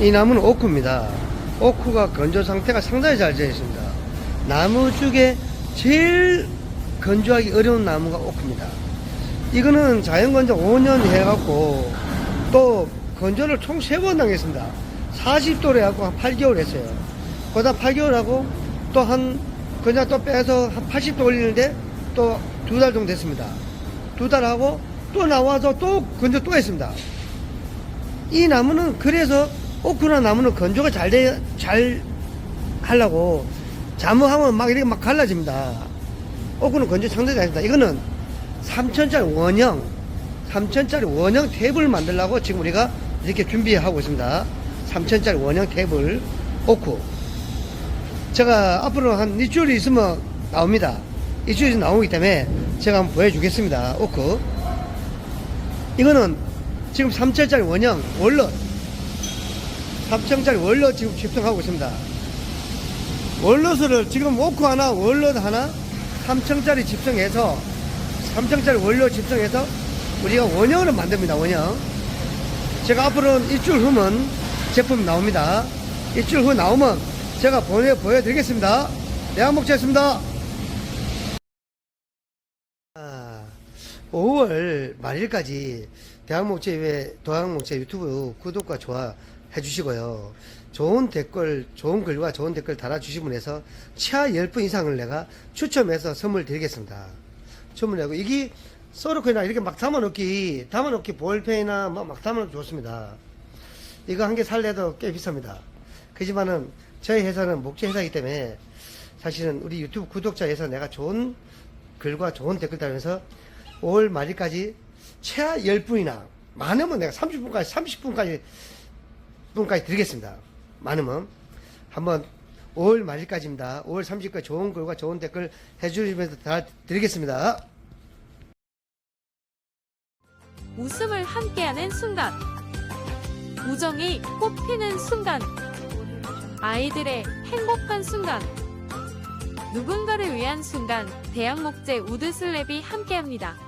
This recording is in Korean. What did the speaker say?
이 나무는 오크입니다. 오크가 건조 상태가 상당히 잘 되어 있습니다. 나무 중에 제일 건조하기 어려운 나무가 오크입니다. 이거는 자연 건조 5년 해갖고 또 건조를 총 3번 당했습니다. 40도로 해갖고 한 8개월 했어요. 그러다 8개월 하고 또 한, 그냥 또 빼서 한 80도 올리는데 또 두 달 정도 됐습니다. 두 달 하고 또 나와서 또 건조 또 했습니다. 이 나무는 그래서 오크나 나무는 건조가 잘 돼, 잘 하려고 잘못하면 막 이렇게 막 갈라집니다. 오크는 건조 상당히 잘했다. 이거는 3천짜리 원형, 3천짜리 원형 탭을 만들려고 지금 우리가 이렇게 준비하고 있습니다. 3천짜리 원형 탭을 오크. 제가 앞으로 한 일주일 있으면 나옵니다. 일주일 나오기 때문에 제가 한번 보여주겠습니다. 오크. 이거는 지금 3천짜리 원형 원로 3천짜리 원로 지금 집중하고 있습니다. 원로수를 지금 오크 하나 원로 하나 3천짜리 집중해서 3천짜리 원료 집중해서 우리가 원형을 만듭니다. 원형. 제가 앞으로는 일주일 후면 제품이 나옵니다. 일주일 후 나오면 제가 보내 보여드리겠습니다. 대학목재였습니다. 아, 5월 말일까지 대학목재회 도학목재 유튜브 구독과 좋아 해주시고요. 좋은 댓글, 좋은 글과 좋은 댓글 달아주시면 해서 최하 10분 이상을 내가 추첨해서 선물 드리겠습니다. 주문하고 이게 소르코이나 이렇게 막 담아놓기 담아놓기 볼펜이나 뭐막 담아놓기 좋습니다. 이거 한 개 살래도 꽤 비쌉니다. 그지만은 저희 회사는 목재 회사이기 때문에 사실은 우리 유튜브 구독자에서 내가 좋은 글과 좋은 댓글 달면서 5월 말일까지 최하 10분이나 많으면 내가 30분까지 30분까지 분까지 드리겠습니다. 많으면 한번 5월 말일까지입니다. 5월 30일까지 좋은 글과 좋은 댓글 해주시면서 다 드리겠습니다. 웃음을 함께하는 순간. 우정이 꽃피는 순간. 아이들의 행복한 순간. 누군가를 위한 순간. 대학목재 우드슬랩이 함께합니다.